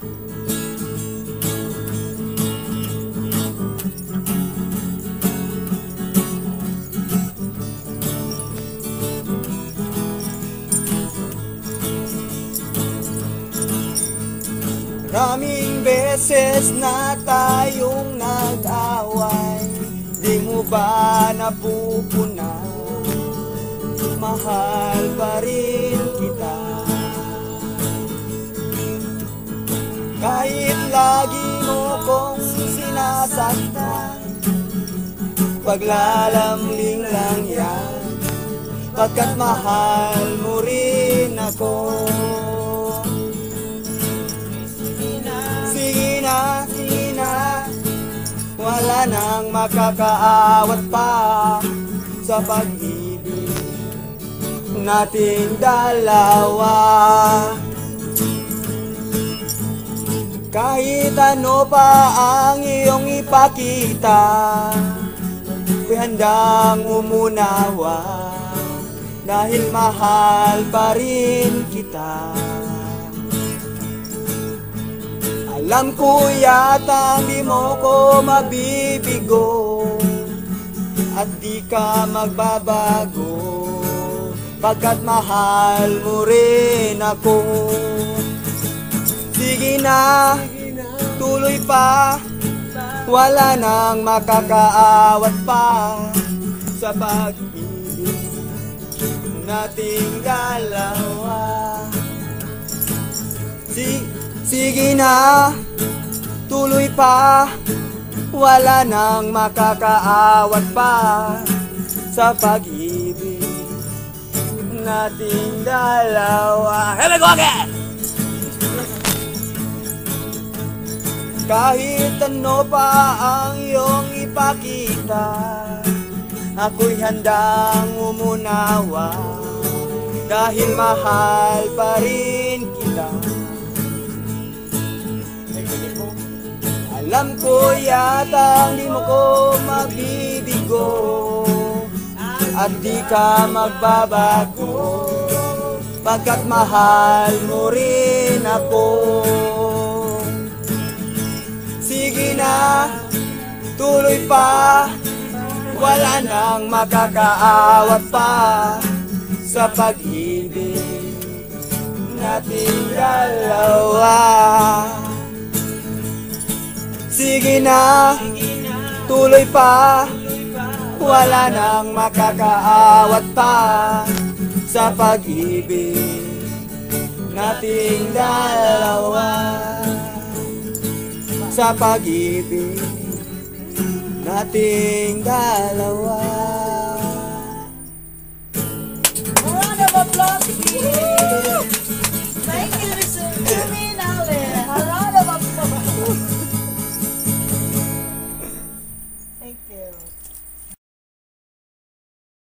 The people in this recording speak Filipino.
Raming beses na tayong nag-away Di mo ba napupuna Mahal pa rin lagi mo kong sinasaktan. Paglalamling lang yan. Pagkat mahal mo rin ako. Sige na, sige na. Wala nang makakaawat pa Sa pag-ibig nating dalawa Kahit ano pa ang iyong ipakita Ko'y handang umunawa. Dahil mahal pa rin kita. Alam ko yata di mo ko mabibigo At di ka magbabago. Pagkat mahal mo rin ako. Sige na, tuloy pa. Wala nang makakaawat pa Sa pag-ibig nating dalawa. Si Sige na, tuloy pa. Wala nang makakaawat pa Sa pag-ibig nating dalawa. Here we go again! Kahit ano pa ang iyong ipakita Ako'y handang umunawa. Dahil mahal pa rin kita. Alam ko yata di mo ko mabibigo At di ka magbabago. Pagkat mahal mo rin ako tuloy pa Wala nang makakaawat pa Sa pag-ibig nating dalawa. Sige na, tuloy pa Wala nang makakaawat pa Sa pag-ibig nating dalawa. Sa pag-ibig nating dalawa